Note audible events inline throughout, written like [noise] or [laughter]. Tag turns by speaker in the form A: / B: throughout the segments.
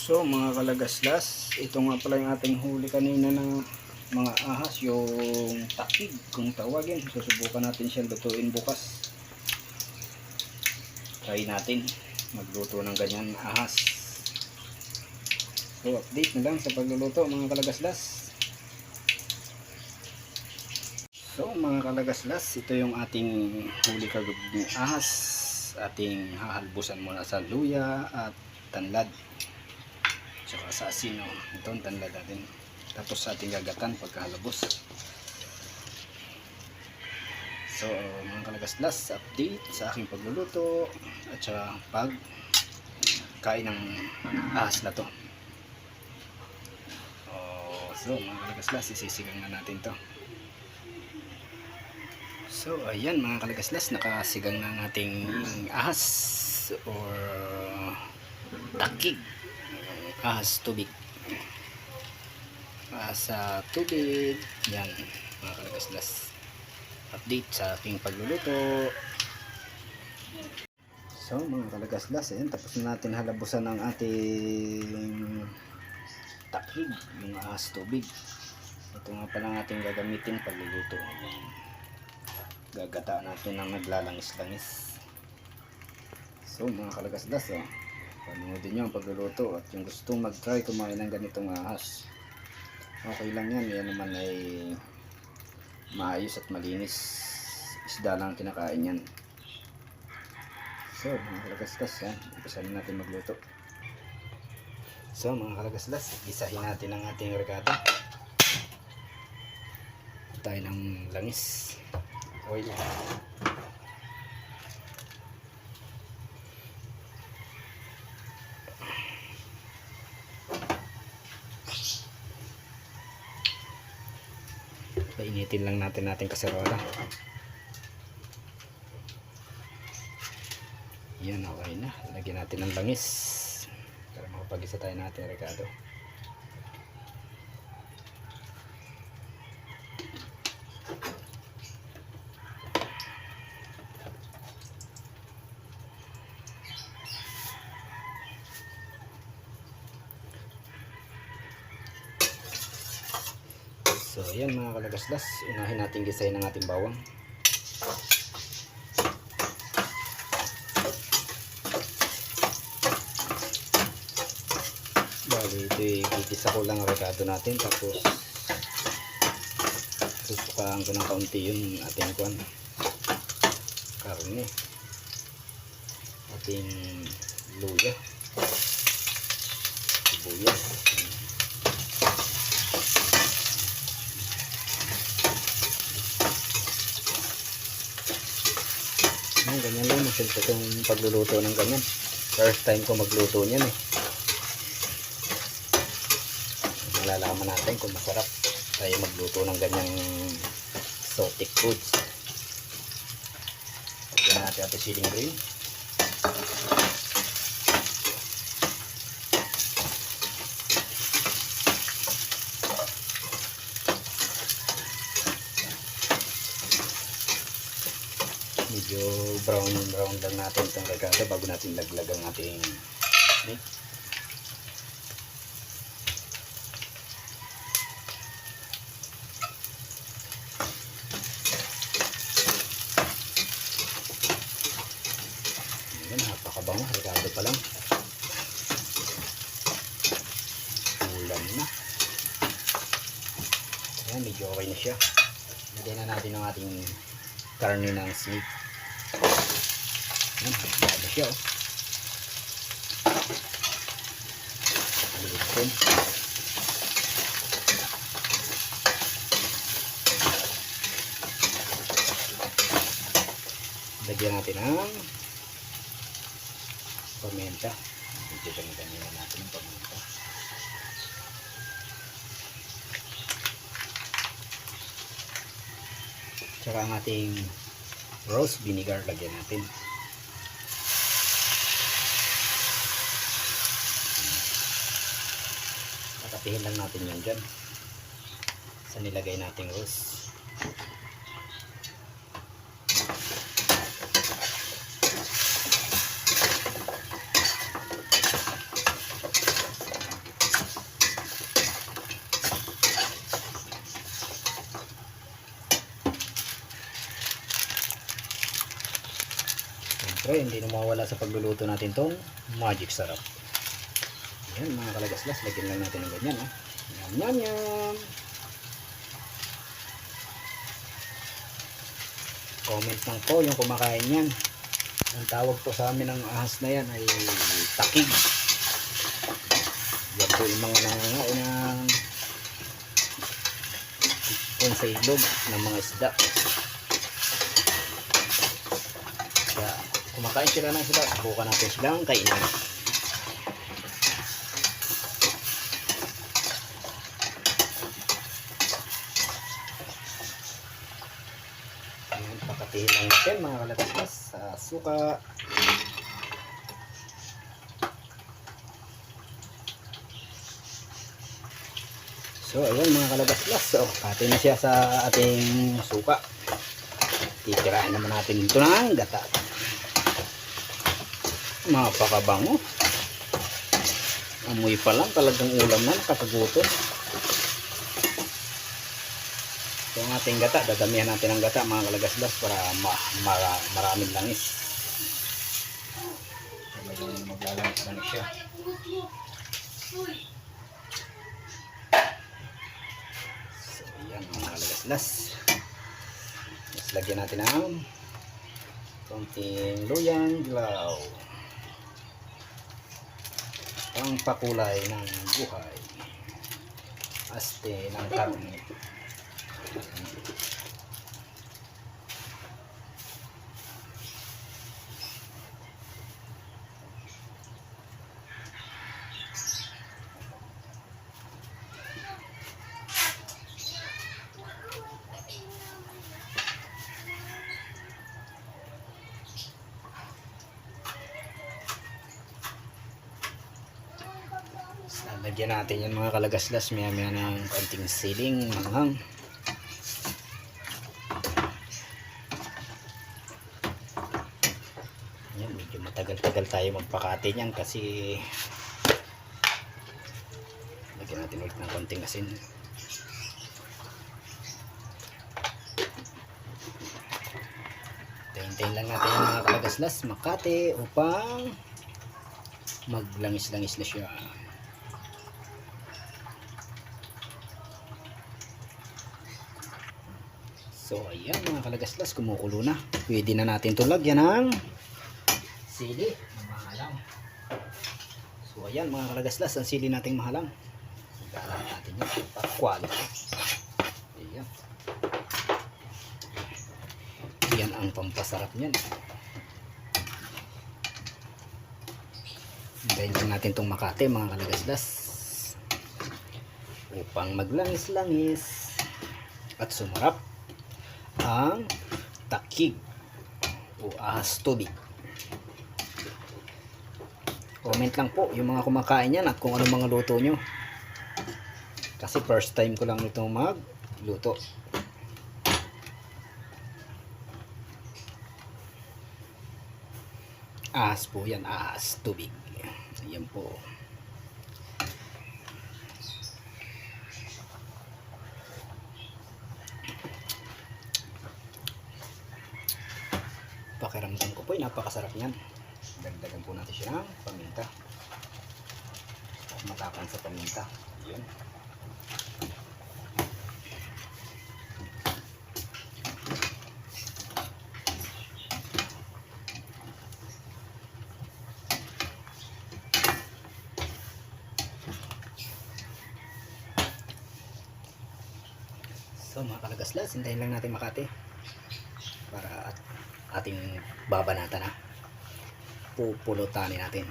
A: So mga kalagaslas, ito nga pala yung ating huli kanina ng mga ahas, yung takig kung tawagin. Susubukan natin siyang lutuin bukas. Try natin magluto ng ganyan ahas. So update na lang sa pagluluto mga kalagaslas. So mga kalagaslas, ito yung ating huli kagubing ahas. Ating hahalbusan muna sa luya at tanlad tsaka sa asino ito ang tanlad natin tapos sa ating gagatan pagkahalabos. So mga kalagaslas update sa aking pagluluto at saka pag kain ng ahas na to. Oh, so mga kalagaslas isisigang na natin to. So ayan mga kalagaslas nakasigang na ang ating ahas or takig ahas tubig. Ahas sa tubig. Yan mga kalagaslas update sa aking pagluluto. So mga kalagaslas ayan tapos na natin halabusan ang ating takig yung ahas tubig. Ito nga pala ang ating gagamitin pagluluto. Gagataan natin ng naglalangis-langis. So mga kalagaslas oh Panoodin nyo ang pagluluto at yung gustong mag-try kumain ng ganitong ahas. Okay lang yan. Yan naman ay maayos at malinis. Isda lang ang kinakain yan. So, mga kalagaslas, yan. Na natin magluto. So, mga kalagaslas, gisahin natin ang ating regata. Tayo ng langis. Oil. Painitin lang natin natin kaserola. Yan, okay na. Lagyan natin ng langis. Para makapag-isa tayo natin, Ricardo. So, ayan kalagaslas. Unahin natin gisayin ng ating bawang. Bali, ito gigisa ko lang ang rekado natin. Tapos, susukaan ko ng kaunti yung ating kuan. Karne. Ating luya. Sibuyas. Masimple itong pagluluto ng ganyan. First time ko magluto niyan eh. Malalaman natin kung masarap tayo magluto ng ganyang exotic foods. Lagyan natin ito siling green. Brown brown lang natin itong regalo bago natin laglag ang ating meat. Ayan, napakabango. Regalo pa lang. Ulam na. Ayan, medyo okay na siya. Lagyan na natin ang ating karne ng snake. Siya. Alitin. Lagyan natin ng paminta. Medyo ganyan natin ng paminta. Tsaka ang ating rose vinegar lagyan natin. Patihin lang natin yan dyan. Sa nilagay nating rose. Siyempre, hindi na mawawala sa pagluluto natin tong magic sarap. Yan mga kalagaslas, lagyan lang natin ng ganyan. Oh. Yum, yum, yum. Comment lang po yung kumakain yan. Ang tawag po sa amin ng ahas na yan ay takig. Yan po yung mga nangangain ng kung sa ilog ng mga isda. Kaya kumakain sila ng isda, subukan natin silang kainin. Ayan, pakatihin lang natin mga kalagasgas sa suka. So, ayan mga kalagasgas. So, pati na siya sa ating suka. Titirain naman natin dito ng gata. Mapakabango. Amoy pa lang talagang ulam na nakakagutom. So, ang ating gata, dadamihan natin ang gata mga kalagasgas para ma mara maraming langis. Talagang maglalangis na siya. So, ayan mga kalagasgas. Mas lagyan natin ng konting luyang dilaw. Pang pakulay ng buhay. Aste ng karne. Lagyan natin yung mga kalagaslas maya maya ng konting siling manghang. Yan, medyo matagal-tagal tayo magpakati niyan kasi lagyan natin ulit ng konting asin. Tayin-tayin lang natin yung mga kalagaslas makati upang maglangis-langis na siya. So ayan mga kalagaslas, kumukulo na. Pwede na natin ito lagyan ng sili na mahalang. So ayan mga kalagaslas, ang sili nating mahalang. Galang natin para quality. Ayan. Yan ang pampasarap niyan. Lang natin itong makate mga kalagaslas. Upang maglangis-langis at sumarap ang takig o ahas tubig. Comment lang po yung mga kumakain yan at kung ano mga luto nyo. Kasi first time ko lang nito magluto. Ahas po yan, ahas tubig. Ayan po. Pakiramdam ko po napakasarap niyan. Dagdagan po natin siya ng paminta. Matapan sa paminta. Yun. So mga kalagaslas hintayin lang natin makati para at ating babanatan na. Pupulutanin natin.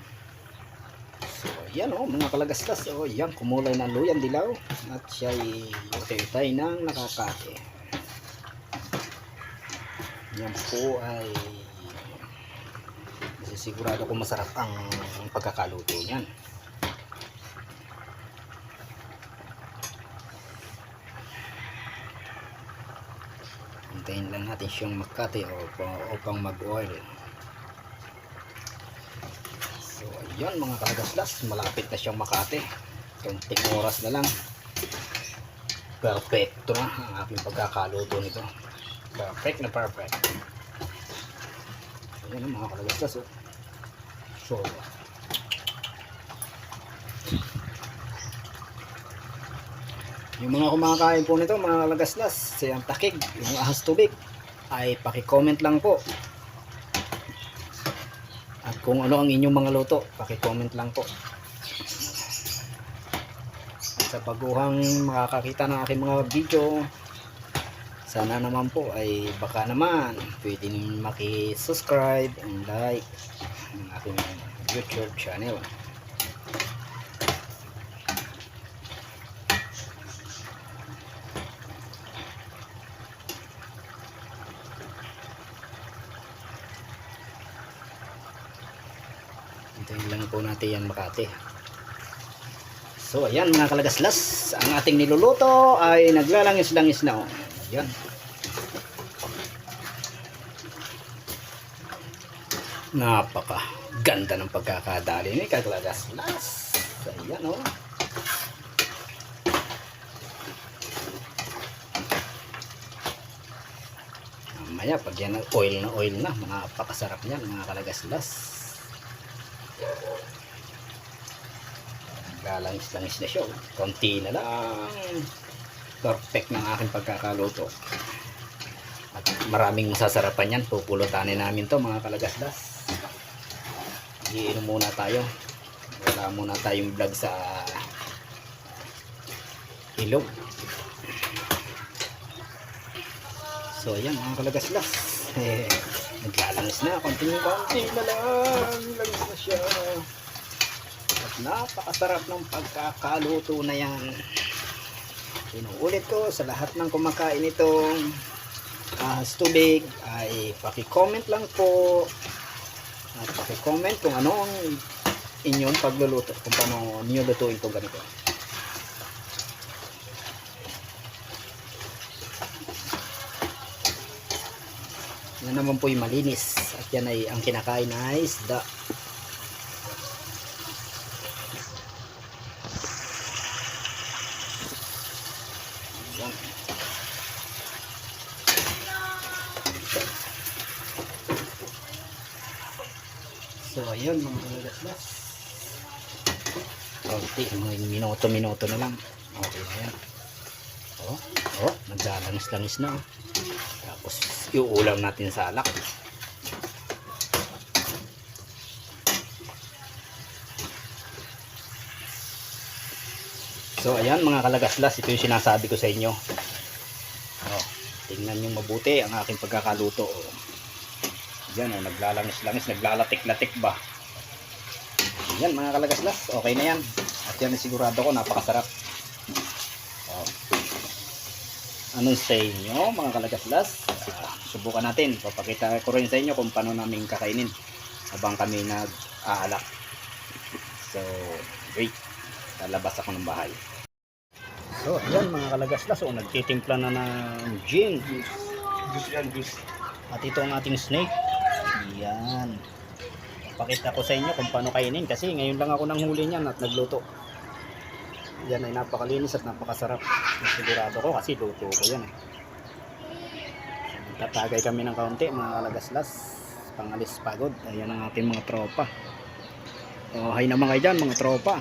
A: So yan o mga kalagaslas o yan kumulay ng luyan dilaw at siya ay utay ng nakakate yan po ay sigurado ko masarap ang pagkakaluto niyan Hintayin lang natin siyang makati o upang mag-oil. So, ayun mga kagaslas, malapit na siyang makati. Kunting oras na lang. Perfecto na ang aking pagkakaluto nito. Perfect na perfect. Ayan ang mga kalagaslas. Oh. So, yung mga kumakain po nito, mga kalagaslas, siyang takig, yung ahas tubig, ay paki-comment lang po. At kung ano ang inyong mga luto, paki-comment lang po. At sa baguhang makakakita ng aking mga video, sana naman po ay baka naman pwede nyo maki-subscribe and like ang aking YouTube channel. Lang po natin yan Makati. So ayan mga kalagaslas, ang ating niluluto ay naglalangis-langis na. Oh. Ayan. Napaka ganda ng pagkakadali ni kalagaslas. Ayan oh. Mamaya pag yan oil na oil na, napakasarap yan mga kalagaslas. Lalangis-langis na siya. oh. Konti na lang. Perfect ng aking pagkakaluto. At maraming masasarapan yan. Pupulutanin namin to mga kalagaslas. Iinom muna tayo. Wala muna tayong vlog sa ilog. So ayan mga kalagaslas. Eh, [laughs] naglalangis na. Konting-konti na lang. Langis na siya. At napakasarap ng pagkakaluto na yan. Inuulit ko sa lahat ng kumakain itong ahas tubig ay paki-comment lang po at paki-comment kung ano ang inyong pagluluto kung paano niyo lutuin itong ganito. Yan naman po yung malinis at yan ay ang kinakain na isda. Ayun mga kalagaslas. Konti, mga minuto-minuto na lang. Okay na yan. Oh, oh, naglalangis-langis na. Oh. Tapos iuulam natin sa alak. So ayan mga kalagaslas, ito yung sinasabi ko sa inyo. Oh, tingnan nyo mabuti ang aking pagkakaluto. Oh. Yan oh, naglalangis-langis, naglalatik-latik ba. Yan mga kalagaslas, okay na yan. At yan sigurado ko napakasarap. Oh. Anong sa inyo mga kalagaslas? Ah, subukan natin. Papakita ko rin sa inyo kung paano namin kakainin habang kami nag-aalak. So, wait. Lalabas ako ng bahay. So, ayan mga kalagaslas. So, nagtitimpla na ng gin.
B: Juice yan, juice.
A: At ito ang ating snake. Yan. Pakita ko sa inyo kung paano kainin kasi ngayon lang ako nang huli niyan at nagluto. Yan ay napakalinis at napakasarap. Sigurado ko kasi luto ko yan eh. Tatagay kami ng kaunti mga kalagaslas. Pangalis pagod. Ayan ang ating mga tropa. Oh, hi naman kayo dyan mga tropa.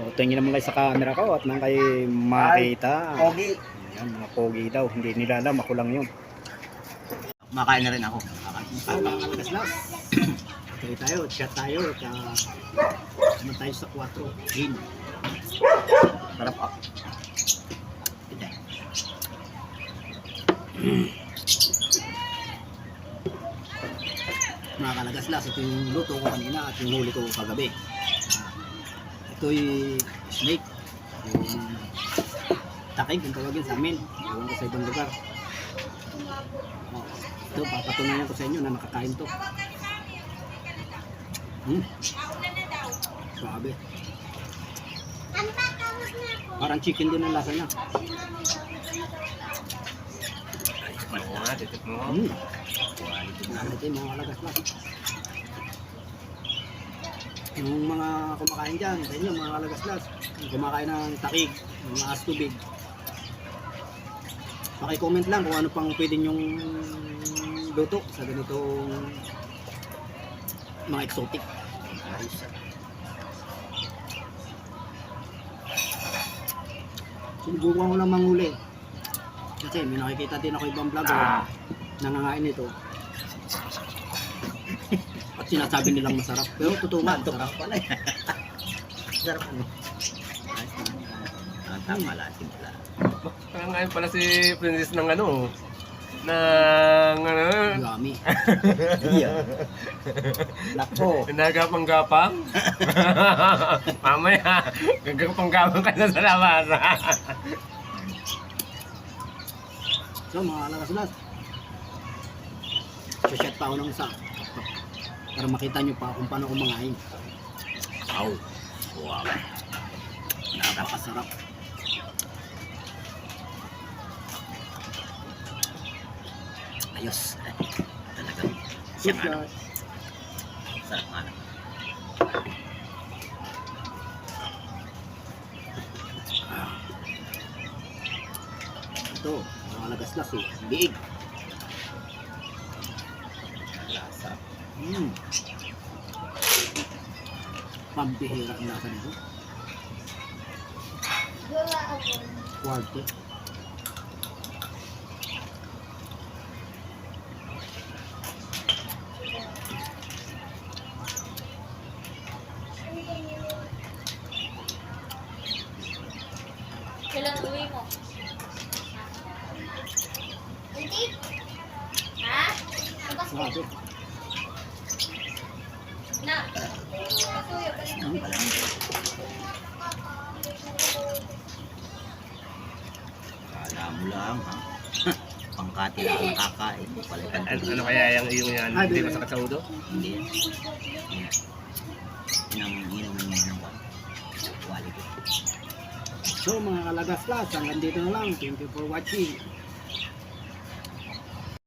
A: O, tingin naman kayo sa camera ko at nang kayo makita.
B: Pogi.
A: Ayan, mga pogi daw. Hindi nila alam. Ako lang yun.
B: Makain na rin ako.
A: Mga kalagaslas. Okay tayo. Chat tayo. Uh, naman tayo sa 4. Gin.
B: Sarap ah.
A: Ito. Mga kalagaslas. Ito yung luto ko kanina at yung huli ko kagabi. Ito yung snake. Yung takig. Yung tawagin sa amin. Ewan ko sa ibang lugar. Oh, ito, papatunayan ko sa inyo na nakakain to. Hmm. Grabe. Parang chicken din ang lasa niya. Hmm. Tingnan natin mga kalagas lang. Yung mga kumakain dyan, sa inyo mga kalagaslas, yung kumakain ng takig, ng aas tubig. Paki-comment lang kung ano pang pwede nyong
C: luto sa ganitong mga exotic.
B: Ayos.
C: Sinubukan ko lang manguli. Kasi may nakikita din ako ibang vlogger
B: Ah.
C: nangangain nito. At sinasabi nilang masarap. Pero totoo nga, masarap.
B: pala eh. [laughs] Sarap ano. Ah, tama lang, simpla.
D: Kaya ngayon pala si Princess ng ano, ng ano,
C: Yummy. [laughs]
B: Iya. Nako.
D: nagapang-gapang. [laughs] Mamaya, gagapang-gapang ka na sa labas.
C: So mga lakas-las. Shot pa ako ng isa. Para makita nyo pa kung paano kumangain.
B: Wow. Wow.
C: Napakasarap.
B: Ayos. Talagang siyang ano. Sarap nga naman.
C: Ito, mga lagas-las eh. Liig.
B: Lasa.
C: Mm. Pambihira ang lasa nito. Quality.
E: Kailan uwi mo? Hindi. Ha? Mo. Na.
B: Pala. Kala mo lang ha. Pangkati lang ang kakain. Palitan
D: ano,
B: ko
D: ano kaya yung iyong yan?
C: Ay,
D: Hindi
C: di-
D: masakit sa udo?
B: Hindi inumin mo ng. Quality.
C: So mga kalagas-las, hanggang dito na lang. Thank you for watching.